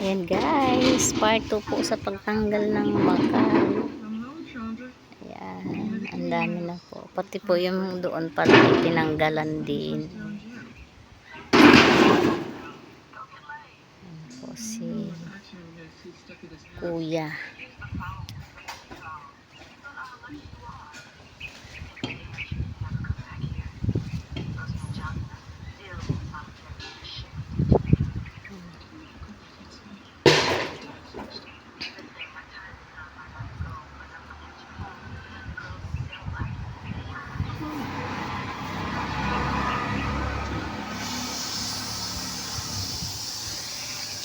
Ayan guys, part 2 po sa pagtanggal ng bakal. Ayan, ang dami na po. Pati po yung doon pala tinanggalan din. Ayan po si Kuya.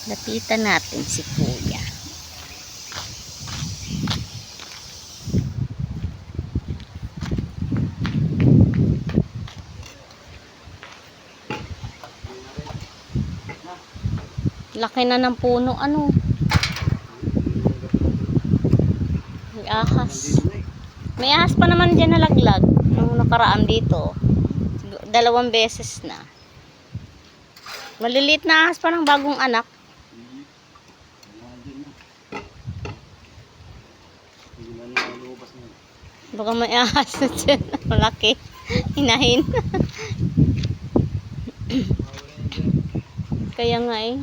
Lapitan natin si Kuya. Laki na ng puno. Ano? May ahas. May ahas pa naman dyan nalaglag. Nung nakaraan dito. Dalawang beses na. Maliliit na ahas pa ng bagong anak. Baka may ahas na dyan. Malaki. Hinahin. Kaya nga eh.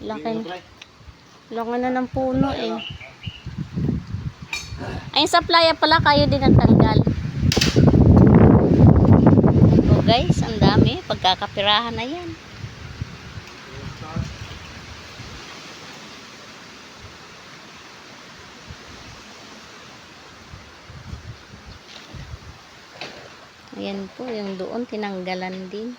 Laki, laki na ng puno eh. Ay, sa playa pala kayo din natanggal. So guys, ang dami. Pagkakapirahan na yan. Ayan po, yung doon tinanggalan din.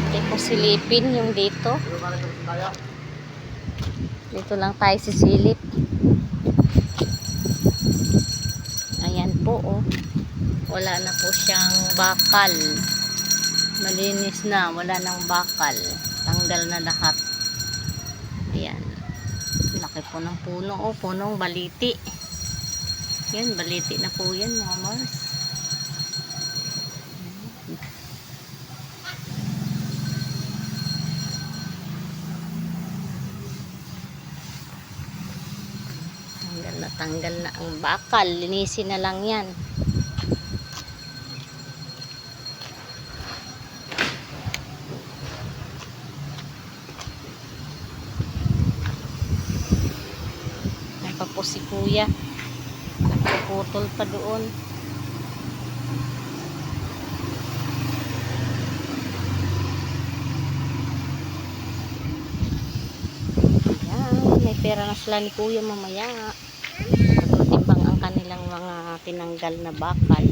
Hindi po silipin yung dito. Dito lang tayo sisilip. Ayan po oh. Wala na po siyang bakal. Malinis na, wala nang bakal. Tanggal na lahat. Ayan. Laki po ng puno oh, punong baliti. Yan, baliti na po yan mga Mars. Tanggal na tanggal na ang bakal. Linisin na lang yan. Po si kuya. Nagpuputol pa doon. Yan, may pera na sila ni kuya mamaya. Matutimbang ang kanilang mga tinanggal na bakal.